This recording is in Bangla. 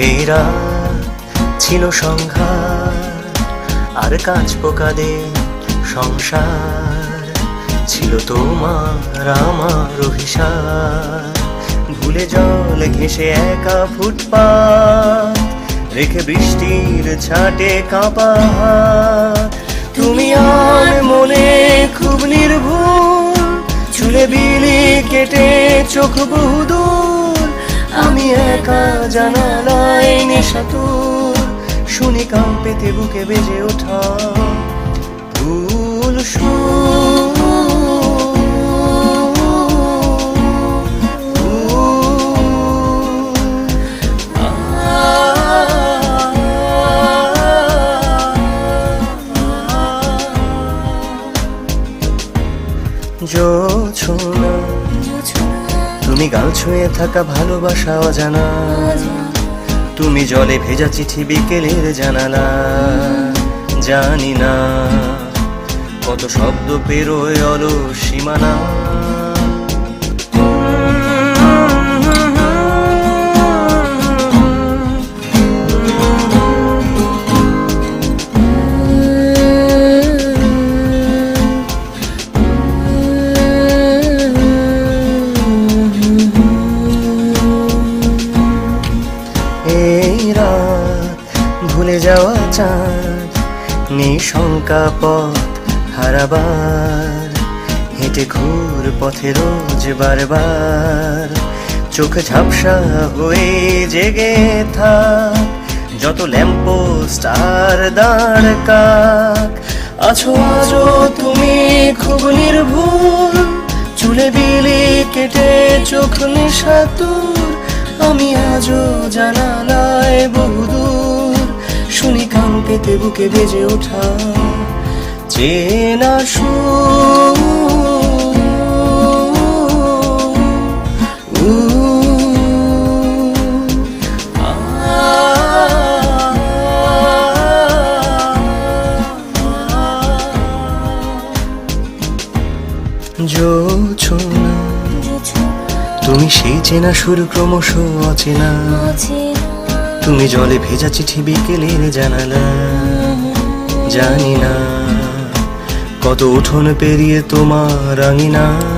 রাত ছিল সংঘার আর কাঁচ পোকাদের সংসার ছিল তোমার, আমার অভিশাপ। ভুলে জল ঘেসে একা ফুটপাত, রেখে বৃষ্টির ছাটে কাঁপা তুমি আর মনে খুব নির্ভুল, চুলে বিলি কেটে চোখ বহুদূর একা জানালায় নেশাতুর শুনি কান পেতে বুকে বেজে ওঠা ভুল জোছনা। তুমি গাল ছুঁয়ে থাকা ভালোবাসা অজানা। তুমি জলে ভেজা চিঠি বিকেলের জানালা। জানি না কত শব্দ পেরোয় অলো সীমানা। ভুলে যাওয়া চাঁদ, নিশঙ্কা পথ হারাবার। হেঁটে ঘুর পথে রোজ বারবার। চোখ ঝাপসা হয়ে জেগে থাক, যত ল্যাম্পোস্ট আর দাঁড় কাক। আছো আজও তুমি খুব নির্ভুল, চুলে বিলি কেটে চোখ নেশাতুর আমি আজও জানালায় বহুদূর পেতে বুকে বেজে ওঠা চেনা সুর। তুমি সেই চেনা সুর ক্রমশ অচেনা। তুমি জলে ভেজা চিঠি বিকেলের জানালা। জানি না কত উঠোন পেরিয়ে তোমার আঙিনা।